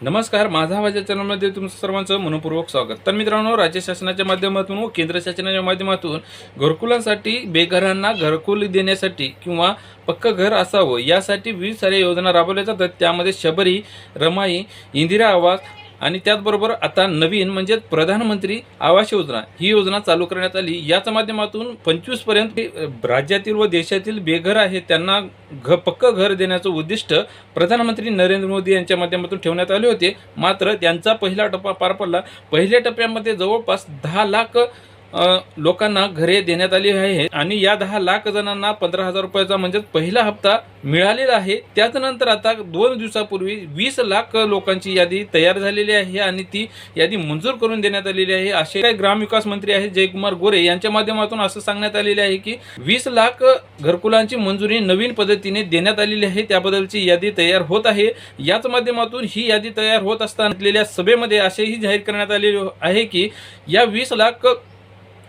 नमस्कार माझा माझ्या चॅनलमध्ये तुमचं सर्वांचं मनपूर्वक स्वागत. तर मित्रांनो राज्य शासनाच्या माध्यमातून व केंद्र शासनाच्या माध्यमातून घरकुलांसाठी बेघरांना घरकुल देण्यासाठी किंवा पक्क घर असावं यासाठी विविध साऱ्या योजना राबवल्या जातात. त्यामध्ये शबरी रमाई इंदिरा आवास आणि त्याचबरोबर आता नवीन म्हणजे प्रधानमंत्री आवास योजना ही योजना चालू करण्यात आली. याच्या माध्यमातून पंचवीसपर्यंत राज्यातील व देशातील बेघर आहेत त्यांना घ पक्क घर देण्याचं उद्दिष्ट प्रधानमंत्री नरेंद्र मोदी यांच्या माध्यमातून ठेवण्यात आले होते. मात्र त्यांचा पहिला टप्पा पार पडला. पहिल्या टप्प्यामध्ये जवळपास दहा लाख लोकांना घरे देण्यात आली आहे आणि या दहा लाख जणांना पंधरा हजार रुपयाचा म्हणजे पहिला हप्ता मिळालेला आहे. त्याच्यानंतर आता दोन दिवसापूर्वी वीस लाख लोकांची यादी तयार झालेली आहे आणि ती यादी मंजूर करून देण्यात आलेली आहे. असे काही ग्रामविकास मंत्री आहेत जयकुमार गोरे. यांच्या माध्यमातून असं सांगण्यात आलेले आहे की वीस लाख घरकुलांची मंजुरी नवीन पद्धतीने देण्यात आलेली आहे. त्याबद्दलची यादी तयार होत आहे. याच माध्यमातून ही यादी तयार होत असताना असलेल्या सभेमध्ये असेही जाहीर करण्यात आलेले आहे की या वीस लाख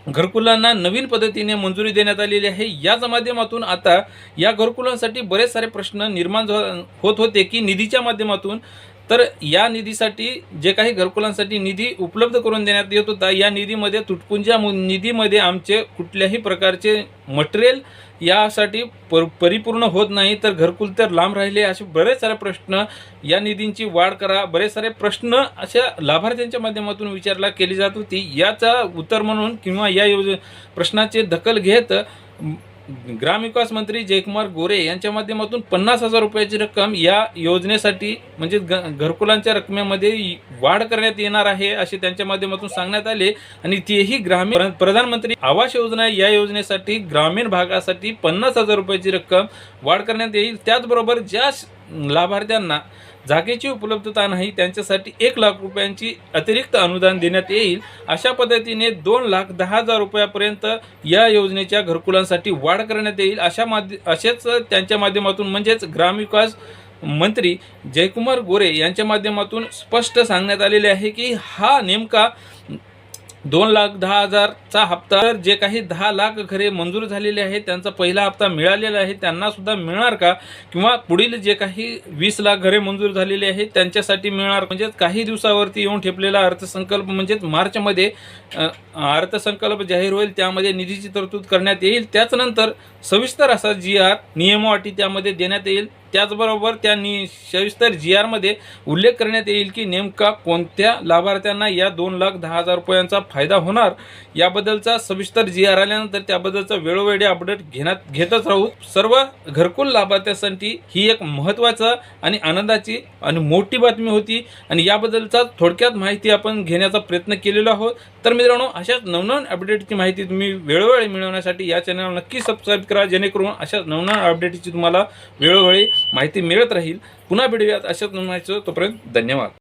घरकुलांना नवीन पद्धतीने मंजुरी देण्यात आलेली आहे. याच माध्यमातून आता या घरकुलांसाठी बरेच सारे प्रश्न निर्माण होत होते की निधीच्या माध्यमातून तर या निधीसाठी जे काही घरकुलांसाठी निधी उपलब्ध करून देण्यात येत होता या निधीमध्ये तुटपुंजा निधीमध्ये आमचे कुठल्याही प्रकारचे मटेरियल यासाठी पर परिपूर्ण होत नाही. तर घरकुल तर लांब राहिले. असे बरेच सारे प्रश्न या निधींची वाढ करा. बरेच सारे प्रश्न अशा लाभार्थ्यांच्या माध्यमातून विचारला केली जात होती. याचा उत्तर म्हणून किंवा या योज प्रश्नाचे दखल घेत ग्रामविकास मंत्री जयकुमार गोरे यांच्या माध्यमातून पन्नास हजार रुपयाची रक्कम या योजनेसाठी म्हणजे ग घरकुलांच्या रकमेमध्ये वाढ करण्यात येणार आहे असे त्यांच्या माध्यमातून सांगण्यात आले. आणि तेही ग्रामीण प्रधानमंत्री आवास योजना या योजनेसाठी ग्रामीण भागासाठी पन्नास हजार रुपयाची रक्कम वाढ करण्यात येईल. त्याचबरोबर ज्या लाभार्थ्यांना जागेची उपलब्धता नाही त्यांच्यासाठी एक लाख रुपयांची अतिरिक्त अनुदान देण्यात येईल. अशा पद्धतीने दोन लाख दहा हजार रुपयापर्यंत या योजनेच्या घरकुलांसाठी वाढ करण्यात येईल. अशा माध्य असेच त्यांच्या माध्यमातून म्हणजेच ग्रामविकास मंत्री जयकुमार गोरे यांच्या माध्यमातून स्पष्ट सांगण्यात आलेले आहे की हा नेमका दोन लाख दहा हजारचा हप्ता. तर जे काही दहा लाख घरे मंजूर झालेले आहेत त्यांचा पहिला हप्ता मिळालेला आहे त्यांना सुद्धा मिळणार का? किंवा पुढील जे काही वीस लाख घरे मंजूर झालेले आहेत त्यांच्यासाठी मिळणार? म्हणजेच काही दिवसावरती येऊन ठेपलेला अर्थसंकल्प म्हणजेच मार्चमध्ये अर्थसंकल्प जाहीर होईल त्यामध्ये निधीची तरतूद करण्यात येईल. त्याचनंतर सविस्तर असा जी आर नियमो अटी त्यामध्ये देण्यात येईल. त्याचबरोबर त्यांनी सविस्तर जी आरमध्ये उल्लेख करण्यात येईल की नेमका कोणत्या लाभार्थ्यांना या दोन लाख दहा हजार रुपयांचा फायदा होणार याबद्दलचा सविस्तर जी आर आल्यानंतर त्याबद्दलचा वेळोवेळी अपडेट घेण्यात घेतच राहू. सर्व घरकुल लाभार्थ्यांसाठी ही एक महत्त्वाचा आणि आनंदाची आणि मोठी बातमी होती आणि याबद्दलचा थोडक्यात माहिती आपण घेण्याचा प्रयत्न केलेला आहोत. तर मित्रांनो अशाच नवनवीन अपडेटची माहिती तुम्ही वेळोवेळी मिळवण्यासाठी या चॅनलला नक्की सबस्क्राईब करा जेणेकरून अशाच नवनवीन अपडेटची तुम्हाला वेळोवेळी माहिती मिळत राहील. पुन्हा भेटूयात अशाच म्हणायचं तोपर्यंत धन्यवाद.